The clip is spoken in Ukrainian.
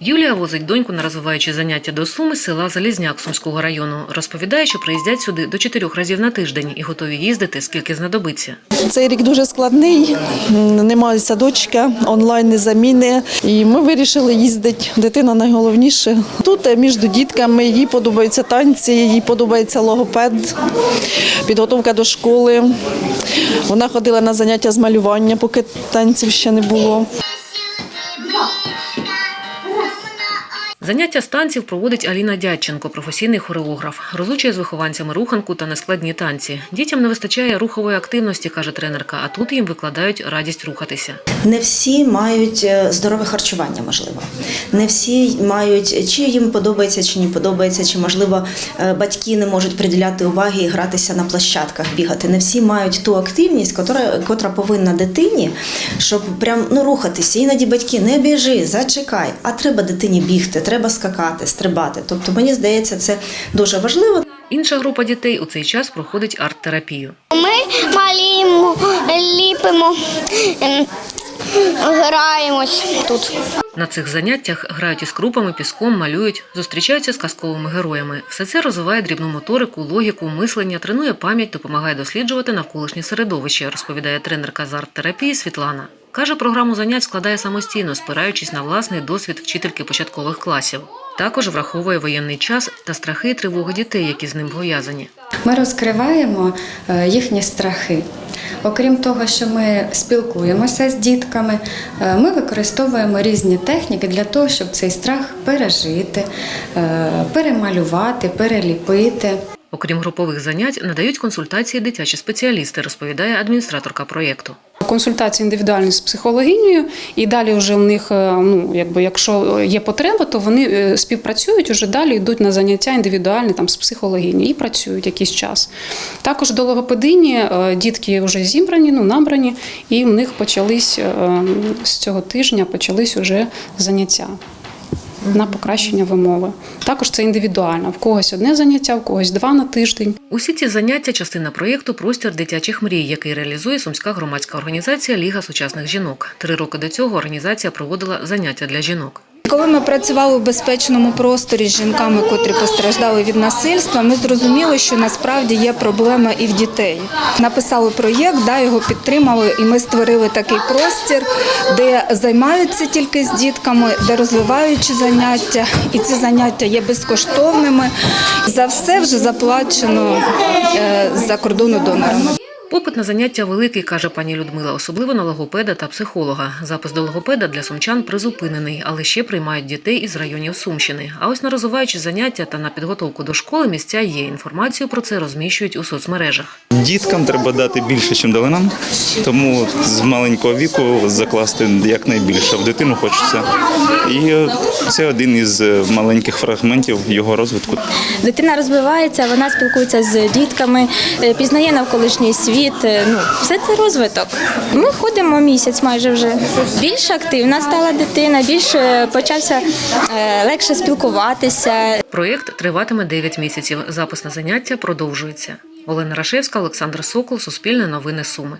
Юлія возить доньку на розвиваючі заняття до Суми села Залізняк Сумського району. Розповідає, що приїздять сюди до чотирьох разів на тиждень і готові їздити, скільки знадобиться. Цей рік дуже складний, немає садочка, онлайн не заміни. І ми вирішили їздити. Дитина найголовніше. Тут е, між дітками їй подобаються танці, їй подобається логопед, підготовка до школи. Вона ходила на заняття з малювання, поки танців ще не було. Заняття з танців проводить Аліна Дядченко, професійний хореограф. Розучує з вихованцями руханку та нескладні танці. Дітям не вистачає рухової активності, каже тренерка, а тут їм викладають радість рухатися. Не всі мають е, здорове харчування, можливо. Не всі мають, чи їм подобається, чи не подобається, чи можливо е, батьки не можуть приділяти уваги і гратися на площадках, бігати. Не всі мають ту активність, котра, котра повинна дитині, щоб прям ну рухатися. Іноді батьки не біжи, зачекай, а треба дитині бігти, треба скакати, стрибати. Тобто, мені здається, це дуже важливо. Інша група дітей у цей час проходить арт-терапію. Ми малюємо, ліпимо, ем, граємось тут. На цих заняттях грають із крупами, піском, малюють, зустрічаються з казковими героями. Все це розвиває дрібну моторику, логіку, мислення, тренує пам'ять, допомагає досліджувати навколишнє середовище, розповідає тренерка з арт-терапії Світлана. Каже, програму занять складає самостійно, спираючись на власний досвід вчительки початкових класів. Також враховує воєнний час та страхи і тривоги дітей, які з ним пов'язані. Ми розкриваємо е, їхні страхи. Окрім того, що ми спілкуємося з дітками, е, ми використовуємо різні техніки для того, щоб цей страх пережити, е, перемалювати, переліпити. Окрім групових занять, надають консультації дитячі спеціалісти, розповідає адміністраторка проєкту. Консультації індивідуальні з психологінею, і далі вже в них, е, ну якби якщо є потреба, то вони е, співпрацюють уже далі йдуть на заняття індивідуальні там з психологіні і працюють якийсь час. Також до логопедині е, дітки вже зібрані, ну набрані, і в них почались з цього тижня почались уже заняття. На покращення вимови. Також це індивідуально. В когось одне заняття, в когось два на тиждень. Усі ці заняття частина проєкту Простір дитячих мрій, який реалізує сумська громадська організація Ліга сучасних жінок. Три роки до цього організація проводила заняття для жінок. Коли ми працювали у безпечному просторі з жінками, котрі постраждали від насильства, ми зрозуміли, що насправді є проблема і в дітей. Написали проєкт, да, його підтримали, і ми створили такий простір, де займаються тільки з дітками, де розвиваючі заняття, і ці заняття є безкоштовними. За все вже заплачено е, за кордону донорами. Попит на заняття великий, каже пані Людмила, особливо на логопеда та психолога. Запис до логопеда для сумчан призупинений, але ще приймають дітей із районів Сумщини. А ось на розвиваючі заняття та на підготовку до школи місця є. Інформацію про це розміщують у соцмережах. Діткам треба дати більше, ніж дали нам, тому з маленького віку закласти якнайбільше в дитину хочеться. І це один із маленьких фрагментів його розвитку. Дитина розвивається, вона спілкується з дітками, е, пізнає навколишній світ. Е, Ну, все це розвиток. Ми ходимо місяць майже вже. Більш активна стала дитина, більше почався е, легше спілкуватися. Проєкт триватиме 9 місяців. Запис на заняття продовжується. Олена Рашевська, Олександр Сокол, Суспільне новини Суми.